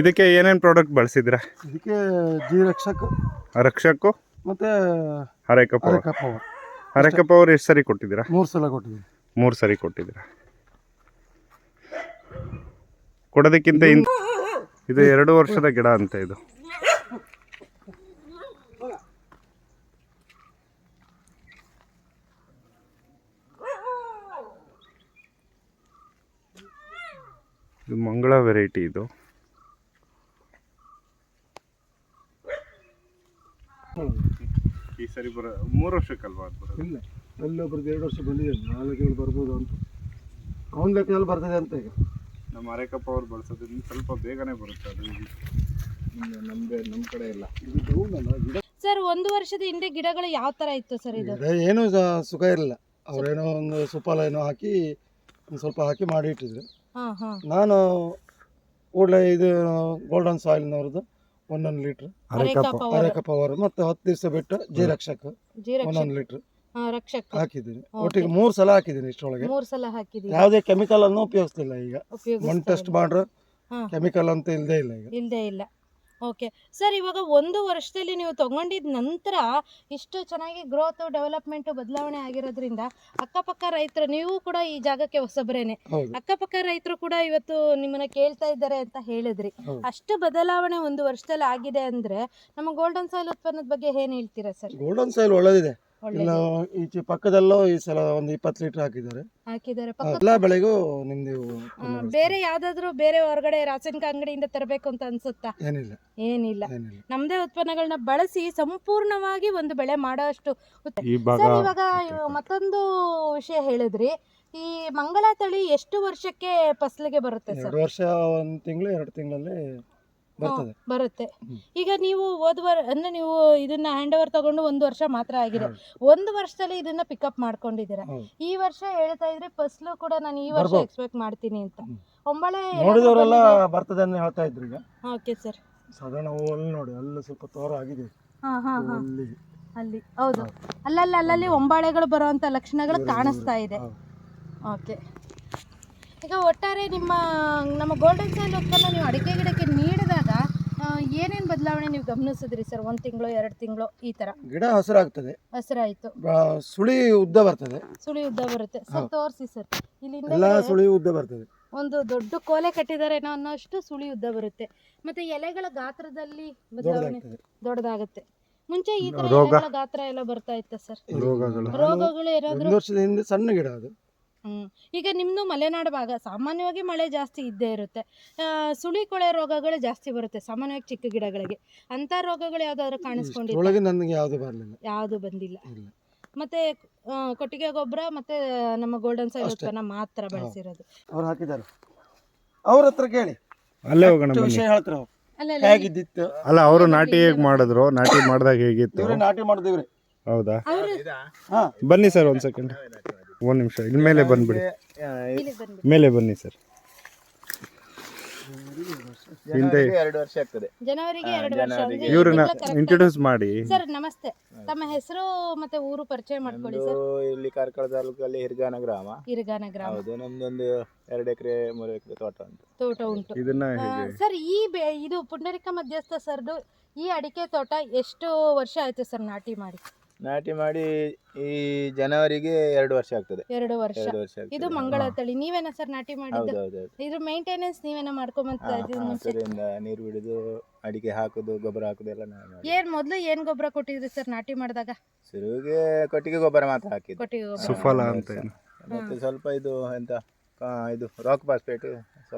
ಇದಕ್ಕೆ ಏನೇನು ಪ್ರಾಡಕ್ಟ್ ಬಳಸಿದ್ರ ಇದಕ್ಕೆ ಜಿ ರಕ್ಷಕ್ ರಕ್ಷಕ್ಕು? ಮತ್ತೆ ಹರೇಕ ಪವರ್ ಅವ್ರು ಪವರ್ ಹರೇಕ ಪವರ್ ಎಷ್ಟು ಸರಿ ಕೊಟ್ಟಿದ್ದೀರಾ? ಮೂರು ಸಲ ಕೊಟ್ಟಿದ್ದೀವಿ ಮೂರು ಸರಿ ಕೊಟ್ಟಿದ್ದೀರಾ? ಕೊಡೋದಕ್ಕಿಂತ ಇನ್ ಇದು ಎರಡು ವರ್ಷದ ಗಿಡ ಅಂತ ಇದು. ಇದು ಮಂಗಳ ವೆರೈಟಿ ಇದು. ಸರಿ ಬರ ಮೂರು ವರ್ಷಕ್ಕಲ್ವಾ ಅದು ಬರೋದು? ಇಲ್ಲ ಅಲ್ಲೊಬ್ರದ್ದು ಎರಡು ವರ್ಷ ಬಂದಿದೆ ನಾಲ್ಕು ಬರ್ಬೋದು ಅಂತ. ಅವನ ಲೆಕ್ಕದಲ್ಲಿ ಬರ್ತದೆ ಅಂತ ಈಗ. ನಮ್ಮ ಅರೆಕಪ್ಪ ಅವ್ರು ಬಳಸೋದ್ರಿಂದ ಸ್ವಲ್ಪ ಬೇಗನೆ ಬರುತ್ತೆ ಅದು. ನಮಗೆ ನಮ್ಮ ಕಡೆ ಇಲ್ಲ. ಇದು ಡೌನ್ ಅಲ್ಲ ಗಿಡ ಸರ್ ಒಂದು ವರ್ಷದ ಹಿಂದೆ ಗಿಡಗಳು ಯಾವ ತರ ಇತ್ತು ಸರ್ ಇದು? ಏನು ಏನೂ ಸ- ಸುಖ ಇರಲಿಲ್ಲ. ಅವರೇನೋ ಒಂದು ಸುಪಾಲ ಏನೋ ಹಾಕಿ ಒಂದು ಸ್ವಲ್ಪ ಹಾಕಿ ಮಾಡಿ ಇಟ್ಟಿದ್ರು. ಹಾ ಹಾ. ನಾನು ಕೂಡಲೇ ಇದು ಗೋಲ್ಡನ್ ಸಾಯಿಲ್ನವ್ರದ್ದು ಒಂದೊಂದು litre. Areca power. Areca power ಮತ್ತೆ ಹತ್ತು ದಿವಸ ಬಿಟ್ಟು ಜಿ ರಕ್ಷಕ ಜಿ ರಕ್ಷಕ್ ಒಂದೊಂದು ಲೀಟ್ರ್. ರಕ್ಷಕ. ಹಾಕಿದ್ದೀನಿ. ಒಟ್ಟಿಗೆ ಮೂರು ಸಲ ಹಾಕಿದ್ದೀನಿ ಇಷ್ಟೊಳಗೆ ಮೂರು ಸಲ ಹಾಕಿದ್ದೀನಿ ಯಾವುದೇ ಕೆಮಿಕಲ್ ಅನ್ನು ಉಪಯೋಗಿಸ್ತಿಲ್ಲ ಈಗ. ಮಣ್ಣು ಟೆಸ್ಟ್ ಮಾಡ್ರೆ ಕೆಮಿಕಲ್ ಅಂತ ಇಲ್ಲದೆ ಇಲ್ಲ ಈಗ. ಇಲ್ಲದೆ ಇಲ್ಲ. ಓಕೆ. ಸರ್ ಇವಾಗ ಒಂದು ವರ್ಷದಲ್ಲಿ ನೀವು ತಗೊಂಡಿದ ನಂತರ ಇಷ್ಟು ಚೆನ್ನಾಗಿ ಗ್ರೋತ್ ಡೆವಲಪ್ಮೆಂಟ್ ಬದಲಾವಣೆ ಆಗಿರೋದ್ರಿಂದ ಅಕ್ಕಪಕ್ಕ ರೈತರು ನೀವು ಕೂಡ ಈ ಜಾಗಕ್ಕೆ ಹೊಸಬ್ರೇನೆ. ಅಕ್ಕಪಕ್ಕ ರೈತರು ಕೂಡ ಇವತ್ತು ನಿಮ್ಮನ್ನ ಕೇಳ್ತಾ ಇದ್ದಾರೆ ಅಂತ ಹೇಳಿದ್ರಿ. ಅಷ್ಟು ಬದಲಾವಣೆ ಒಂದು ವರ್ಷದಲ್ಲಿ ಆಗಿದೆ ಅಂದ್ರೆ ನಮ್ಮ ಗೋಲ್ಡನ್ ಸಾಯಿಲ್ ಉತ್ಪನ್ನದ ಬಗ್ಗೆ ಏನ್ ಹೇಳ್ತೀರಾ ಸರ್? ಗೋಲ್ಡನ್ ಸಾಯಿಲ್ ಒಳ್ಳೆದಿದೆ. ಒಳ್ಳೆ ಇಲ್ಲ ಈಚೆ ಪಕ್ಕದಲ್ಲೋ ಈ ಸಲ ಒಂದು ಇಪ್ಪತ್ತು ಲೀಟರ್ ಹಾಕಿದ್ದಾರೆ. ಹಾಕಿದ್ದಾರೆ. ಪಕ್ಕ ಎಲ್ಲ ಬೆಳೆಗೂ ನಿಮ್ದು ಆ, ಬೇರೆ ಯಾವ್ದಾದ್ರು ಬೇರೆ ಹೊರಗಡೆ ರಾಸಾಯನಿಕ ಅಂಗಡಿಯಿಂದ ತರಬೇಕು ಅಂತ ಅನ್ಸುತ್ತಾ? ಏನಿಲ್ಲ. ಏನಿಲ್ಲ. ಏನಿಲ್ಲ. ನಮ್ದೇ ಉತ್ಪನ್ನಗಳನ್ನ ಬಳಸಿ ಸಂಪೂರ್ಣವಾಗಿ ಒಂದು ಬೆಳೆ ಮಾಡೋಷ್ಟು ಅಷ್ಟು ಈ ಭಾಗ ಸರ್ ಇವಾಗ ಇವ್ ಮತ್ತೊಂದು ವಿಷಯ ಹೇಳಿದ್ರಿ. ಈ ಮಂಗಳ ತಳಿ ಎಷ್ಟು ವರ್ಷಕ್ಕೆ ಫಸಲಿಗೆ ಬರುತ್ತೆ ಸರ್? ಎರಡು ವರ್ಷ ಒಂದು ತಿಂಗಳು ಎರಡು ತಿಂಗಳಲ್ಲಿ ಬರ್ತದೆ. ಬರುತ್ತೆ. ಈಗ ನೀವು ಹೋದ ವರ್ ಅಂದ್ರೆ ನೀವು ಇದನ್ನ ಹ್ಯಾಂಡ್ ಓವರ್ ತಗೊಂಡು ಒಂದು ವರ್ಷ ಮಾತ್ರ ಆಗಿದೆ. ಒಂದು ವರ್ಷದಲ್ಲಿ ಇದನ್ನ ಪಿಕಪ್ ಮಾಡ್ಕೊಂಡಿದ್ದೀರಾ? ಈ ವರ್ಷ ಹೇಳ್ತಾ ಇದ್ರೆ ಫಸ್ಲು ಕೂಡ ನಾನು ಈ ವರ್ಷ ಎಕ್ಸ್ಪೆಕ್ಟ್ ಮಾಡ್ತೀನಿ ಅಂತ. ಒಂಬಳೆ ನೋಡಿದವರೆಲ್ಲ ಬರ್ತದೆ ಅಂತ ಹೇಳ್ತಾ ಇದ್ರು ಈಗ. Okay sir. ಸಾಧಾರಣ ಅಲ್ಲಿ ನೋಡಿ ಅಲ್ಲಿ ಸ್ವಲ್ಪ ತೋರ ಆಗಿದೆ. ಅಲ್ಲಿ ಅಲ್ಲಿ. ಹೌದು. ಅಲ್ಲಲ್ಲಿ ಅಲ್ಲಲ್ಲಿ ಒಂಬಾಳೆಗಳು ಬರುವಂತ ಲಕ್ಷಣಗಳು ಕಾಣಿಸ್ತಾ ಇದೆ. ಓಕೆ. ಈಗ ಒಟ್ಟಾರೆ ನಿಮ್ಮ ನಮ್ಮ ಗೋಲ್ಡನ್ ಸ್ಯಾಂಡ್ ಉತ್ಪನ್ನ ನೀವು ಅಡಿಕೆ ಗಿಡಕ್ಕೆ ನೀಡಿದಾಗ ಏನೇನು ಬದಲಾವಣೆ ನೀವು ಗಮನಿಸಿದ್ರಿ ಸರ್? ಒಂದು ತಿಂಗಳು ಎರಡು ತಿಂಗಳು ಈ ತರ? ಗಿಡ ಹಸಿರಾಗ್ತದೆ. ಹಸಿರಾಯ್ತು. ಬ- ಸುಳಿ ಉದ್ದ ಬರ್ತದೆ. ಸುಳಿ ಉದ್ದ ಬರುತ್ತೆ. ಸರ್ ಹೌದು. ತೋರಿಸಿ ಸರ್. ಇಲ್ಲಿಂದ ಎಲ್ಲ ಸುಳಿ ಉದ್ದ ಬರ್ತದೆ. ಒಂದು ದೊಡ್ಡ ಕೋಲೆ ಕಟ್ಟಿದಾರೇನೋ ಅನ್ನೋಷ್ಟು ಸುಳಿ ಉದ್ದ ಬರುತ್ತೆ. ಮತ್ತೆ ಎಲೆಗಳ ಗಾತ್ರದಲ್ಲಿ ಬದಲಾವಣೆ ದೊಡ್ಡದಾಗ್ತದೆ. ದೊಡ್ಡದಾಗುತ್ತೆ. ಮುಂಚೆ ಈ ತರ ರೋಗ? ಎಲೆಗಳ ಗಾತ್ರ ಎಲ್ಲ ಬರ್ತಾ ಇತ್ತ ಸರ್? ರೋಗಗಳು. ರೋಗಗಳು ಏನಾದ್ರು ಒಂದು ವರ್ಷದ ಹಿಂದೆ ಸಣ್ಣ ಗಿಡ ಅದು. ಹ್ಮ್. ಈಗ ನಿಮ್ಮದು ಮಲೆನಾಡು ಭಾಗ ಸಾಮಾನ್ಯವಾಗಿ ಮಳೆ ಜಾಸ್ತಿ ಇದ್ದೇ ಇರುತ್ತೆ. ಆ, ಸುಳಿ ಕೊಳೆ ರೋಗಗಳು ಜಾಸ್ತಿ ಬರುತ್ತೆ ಸಾಮಾನ್ಯವಾಗಿ ಚಿಕ್ಕ ಗಿಡಗಳಿಗೆ. ಅಂತ ರೋಗಗಳು ಯಾವ್ದಾದ್ರು ಕಾಣಿಸ್ಕೊಂಡಿಲ್ಲ ನನಗೆ ಯಾವುದು ಬರಲಿಲ್ಲ. ಯಾವುದು ಬಂದಿಲ್ಲ. ಮತ್ತೆ ಕೊಟ್ಟಿಗೆ ಗೊಬ್ಬರ ಮತ್ತೆ ನಮ್ಮ ಗೋಲ್ಡನ್ ಸೈಲ್ ಅಷ್ಟೇ. ಉತ್ಪನ್ನ ಮಾತ್ರ ಬಳಸಿರೋದು. ಅವ್ರು ಹಾಕಿದ್ದಾರೆ. ಅವ್ರ ಹತ್ರ ಕೇಳಿ. ಅಲ್ಲೇ ಹೋಗೋಣ ವಿಷಯ ಹೇಳ್ತಾರೆ ಅವ್ರು? ಅಲ್ಲ ಹೇಗಿದ್ದಿತ್ತು? ಅಲ್ಲ ಅವರು ನಾಟಿ ಹೇಗೆ ಮಾಡಿದ್ರು? ನಾಟಿ ಮಾಡಿದಾಗ ಹೇಗಿತ್ತು? ಇವ್ರೆ ನಾಟಿ ಮಾಡಿದಿವ್ರಿ ಹೌದಾ? ಅವರು ಹಾ. ಬನ್ನಿ ಸರ್ ಒಂದು ಸೆಕೆಂಡ್ ಒಂದು ನಿಮಿಷ ಇಲ್ಲಿ ಮೇಲೆ ಬಂದ್ಬಿಡಿ. ಮೇಲೆ ಬನ್ನಿ ಸರ್. ಹಿಂದೆ ಎರಡು ವರ್ಷ ಆಗ್ತದೆ. ಜನವರಿಗೆ ಎರಡು ವರ್ಷ. ಅಂದ್ರೆ ಇವ್ರನ್ನ correct ಆಗಿ- ಇಂಟ್ರೊಡ್ಯೂಸ್ ಮಾಡಿ. ಸರ್ ನಮಸ್ತೆ. ತಮ್ಮ ಹೆಸರು ಮತ್ತೆ ಊರು ಪರಿಚಯ ಮಾಡ್ಕೊಳ್ಳಿ ನಮ್ದು ಸರ್ ಇಲ್ಲಿ ಕಾರ್ಕಳ ತಾಲೂಕಲ್ಲಿ ಹಿರ್ಗಾನ ಗ್ರಾಮ. ಹಿರ್ಗಾನ ಗ್ರಾಮ. ಹೌದು ನಮ್ದೊಂದು ಎರಡು ಎಕರೆ ಮೂರು ಎಕರೆ ತೋಟ ಉಂಟು. ತೋಟ ಉಂಟು. ಇದನ್ನ ಆ, ಹೇಗೆ? ಸರ್ ಈ ಬೆ ಇದು ಪುಂಡರಿಕ ಮಧ್ಯಸ್ಥ ಸರ್ದು ಈ ಅಡಿಕೆ ತೋಟ ಎಷ್ಟು ವರ್ಷ ಆಯ್ತು ಸರ್ ನಾಟಿ ಮಾಡಿ? ನಾಟಿ ಮಾಡಿ ಈ ಜನವರಿಗೆ ಎರಡು ವರ್ಷ ಆಗ್ತದೆ. ಎರಡು ವರ್ಷ. ಎರಡು ವರ್ಷ ಆಗ್ತದೆ. ಇದು ಮಂಗಳ ತಳಿ. ನೀವೇನ ಸರ್ ನಾಟಿ ಮಾಡಿದ್ದು? ಹೌದು ಹೌದು ಹೌದು ಇದ್ರ ಮೇಂಟೆನೆನ್ಸ್ ನೀವೇನ ಮಾಡ್ಕೊಂಬಂತ ಹಾ, ಇದ್ರ ಮುಂಚೆ? ಸರಿಯಿಂದ ನೀರು ಬಿಡುದು ಅಡಿಕೆ ಹಾಕುದು ಗೊಬ್ಬರ ಹಾಕುದು ಎಲ್ಲ ನಾವು ಮಾಡಿ ಏನ್ ಮೊದ್ಲು ಏನ್ ಗೊಬ್ಬರ ಕೊಟ್ಟಿದ್ರಿ ಸರ್ ನಾಟಿ ಮಾಡಿದಾಗ? ಶುರುವಿಗೆ ಕೊಟ್ಟಿಗೆ ಗೊಬ್ಬರ ಮಾತ್ರ ಹಾಕಿದ್ದು. ಕೊಟ್ಟಿಗೆ ಗೊಬ್ಬರ. ಸುಫಲ ಅಂತ ಏನು? ಮತ್ತೆ ಸ್ವಲ್ಪ ಇದು ಎಂತ ಆ, ಇದು ರಾಕ್ ಪಾಸ್ಪೇಟ್.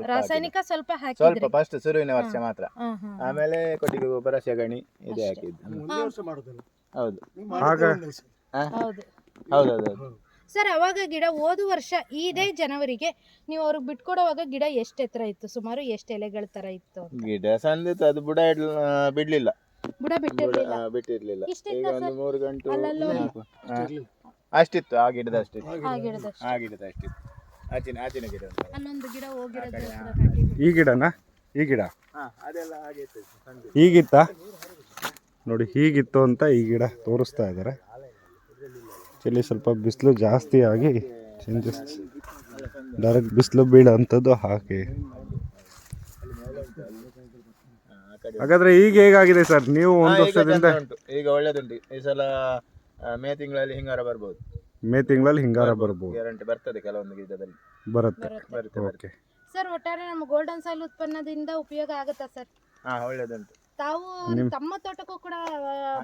ರಾಸಾಯನಿಕ ಸ್ವಲ್ಪ ಸ್ವಲ್ಪ ಹಾಕಿದ್ರಿ. ಫಸ್ಟ್ ಶುರುವಿನ ವರ್ಷ ಮಾತ್ರ. ಆಮೇಲೆ ಕೊಟ್ಟಿಗೆ ಗೊಬ್ಬರ ಸೆಗಣಿ ಇದೆ. ಹಾಕಿದ್ದು. ಹ್ಮ್. ವರ್ಷ ಮಾಡುದಲ್ಲ? ಹೌದು? ಹೌದು ಹೌದು ಹೌದು. ಹೌದು ಸರ್ ಅವಾಗ ಗಿಡ ಓದು ವರ್ಷ ಇದೇ ಜನವರಿಗೆ ನೀವು ಅವ್ರಿಗೆ ಬಿಟ್ಕೊಡುವಾಗ ಗಿಡ ಎಷ್ಟು ಎತ್ತರ ಇತ್ತು? ಸುಮಾರು ಎಷ್ಟು ಎಲೆಗಳ ತರ ಇತ್ತು ಗಿಡ ಸಂದಿತ್ತು. ಅದು ಬುಡ ಇಡ್ಲ ಬಿಡ್ಲಿಲ್ಲ. ಬುಡ ಬಿಟ್ಟಿರಲಿಲ್ಲ. ಬಿಟ್ಟಿರ್ಲಿಲ್ಲ ಆ, ಬಿಟ್ಟಿರ್ಲಿಲ್ಲ. ಇಷ್ಟಿತ್ತ ಈಗ ಒಂದು ಮೂರು ಗಂಟು ಅಲ್ಲಲ್ಲೂ. ಅಷ್ಟಿತ್ತು ಆ ಗಿಡದ ಅಷ್ಟಿತ್ತು. ಆ ಗಿಡದಷ್ಟು ಆ ಗಿಡದ ಅಷ್ಟಿತ್ತು ಆಚಿನ ಆಚಿನ ಗಿಡ ಉಂಟಲ್ಲ. ಅಲ್ಲೊಂದು ಗಿಡ ಹೋಗಿರೋದು ಕೂಡ ಹಾ. ಈ ಗಿಡನಾ? ಈ ಗಿಡ? ಹಾ, ಅದೆಲ್ಲ ಹಾಗೆ ಇತ್ತು ಸಂದಿ. ಹೀಗಿತ್ತ ನೋಡಿ ಹೀಗಿತ್ತು ಅಂತ ಈ ಗಿಡ ತೋರಿಸ್ತಾ ಇದ್ದಾರೆ. ಇಲ್ಲಿ ಸ್ವಲ್ಪ ಬಿಸಿಲು ಜಾಸ್ತಿ ಆಗಿ ಚೇಂಜಸ್ ಡೈರೆಕ್ಟ್ ಬಿಸಿಲು ಬೀಳೋ ಅಂಥದ್ದು ಹಾಕಿ ಹಾಗಾದ್ರೆ ಈಗ ಹೇಗಾಗಿದೆ ಸರ್? ನೀವು ಹಾ, ಒಂದು ಈಗ ವರ್ಷದಿಂದ ಚಂದ ಉಂಟು. ಈಗ ಒಳ್ಳೇದುಂಟು. ಈ ಸಲ ಆ, ಮೇ ತಿಂಗಳಲ್ಲಿ ಹಿಂಗಾರ ಬರ್ಬೋದು. ಮೇ ತಿಂಗಳಲ್ಲಿ ಹಿಂಗಾರ ಬರ್ಬೋದು. ಗ್ಯಾರಂಟಿ ಬರ್ತದೆ ಕೆಲವೊಂದು ಗಿಡದಲ್ಲಿ ಬರುತ್ತೆ. ಬರುತ್ತೆ. ಓಕೆ ಸರ್ ಒಟ್ಟಾರೆ ನಮ್ಮ ಗೋಲ್ಡನ್ ಸಾಯಿಲ್ ಉತ್ಪನ್ನದಿಂದ ಉಪಯೋಗ ಆಗುತ್ತಾ ಸರ್ ಹಾ ಒಳ್ಳೇದುಂಟು. ತಾವು ತಮ್ಮ ತೋಟಕ್ಕೂ ಕೂಡ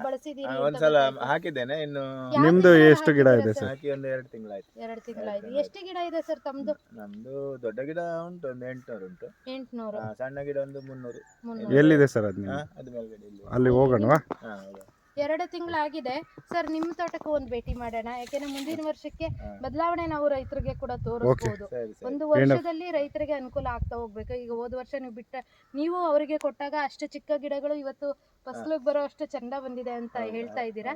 ಬಳಸಿದೀರಿ ಆ, ಅಂತ ಒಂದ್ಸಲ ಗೊತ್ತಾಯ್ತು. ಹಾಕಿದ್ದೇನೆ ಇನ್ನು ಯಾವ ನಿಮ್ದು ಗಿಡ ಎಷ್ಟು ಗಿಡ ಹಾಕಿದ್ದೀರಾ ಇದೆ ಸರ್? ಹಾಕಿ ಒಂದು ಎರಡು ತಿಂಗಳಾಯ್ತು. ಎರಡು ತಿಂಗಳಾಯ್ತು. ಎಷ್ಟು ಗಿಡ ಇದೆ ಸರ್ ತಮ್ದು? ನಮ್ದು ದೊಡ್ಡ ಗಿಡ ಉಂಟು ಒಂದು ಎಂಟ್ನೂರು ಉಂಟು ಎಂಟ್ನೂರು. ಆ, ಸಣ್ಣ ಗಿಡ ಒಂದು ಮುನ್ನೂರು. ಮುನ್ನೂರು. ಎಲ್ಲಿದೆ ಸರ್ ಅದು ಹಾ, ಅದು ಮೇಲ್ಗಡೆ ಇಲ್ಲಿ. ಅಲ್ಲಿ ಹೋಗೋಣವಾ? ಹಾ, ಹೌದಾ. ಎರಡು ತಿಂಗಳಾಗಿದೆ. ಸರ್ ನಿಮ್ಮ ತೋಟಕ್ಕೂ ಒಂದು ಭೇಟಿ ಮಾಡೋಣ. ಯಾಕೆಂದ್ರೆ ಮುಂದಿನ ವರ್ಷಕ್ಕೆ ಬದಲಾವಣೆ ನಾವು ರೈತರಿಗೆ ಕೂಡ ಸರಿ ಒಂದು ವರ್ಷದಲ್ಲಿ ರೈತರಿಗೆ ಅನುಕೂಲ ಆಗ್ತಾ ಹೋಗ್ಬೇಕು. ಈಗ ಹೋದ ವರ್ಷ ನೀವು ಬಿಟ್ಟ ನೀವು ಅವರಿಗೆ ಕೊಟ್ಟಾಗ ಅಷ್ಟು ಚಿಕ್ಕ ಗಿಡಗಳು ಇವತ್ತು ಫಸಲಿಗೆ ಬರೋ ಅಷ್ಟು ಚಂದ ಬಂದಿದೆ ಅಂತ ಹೇಳ್ತಾ ಇದ್ದೀರಾ.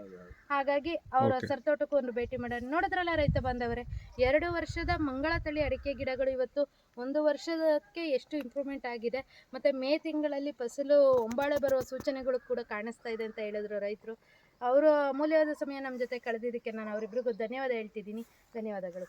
ಹಾಗಾಗಿ ಅವರ. ಸರ್ತೋಟಕ್ಕೂ ಒಂದು ಭೇಟಿ ಮಾಡೋಣ. ನೋಡಿದ್ರಲ್ಲ ರೈತ ಬಾಂಧವರೇ ಎರಡು ವರ್ಷದ ಮಂಗಳ ತಳಿ ಅಡಿಕೆ ಗಿಡಗಳು ಇವತ್ತು ಒಂದು ವರ್ಷಕ್ಕೆ ಎಷ್ಟು ಇಂಪ್ರೂವ್ಮೆಂಟ್ ಆಗಿದೆ. ಮತ್ತೆ ಮೇ ತಿಂಗಳಲ್ಲಿ ಫಸಲು ಒಂಬಾಳೆ ಬರುವ ಸೂಚನೆಗಳು ಕೂಡ ಕಾಣಿಸ್ತಾ ಇದೆ ಅಂತ ಹೇಳಿದ್ರು ರೈತರು. ಅವರು ಅಮೂಲ್ಯವಾದ ಸಮಯ ನಮ್ಮ ಜೊತೆ ಕಳೆದಿದ್ದಕ್ಕೆ ನಾನು ಅವರಿಬ್ಬರಿಗೂ ಧನ್ಯವಾದ ಹೇಳ್ತಿದ್ದೀನಿ. ಧನ್ಯವಾದಗಳು.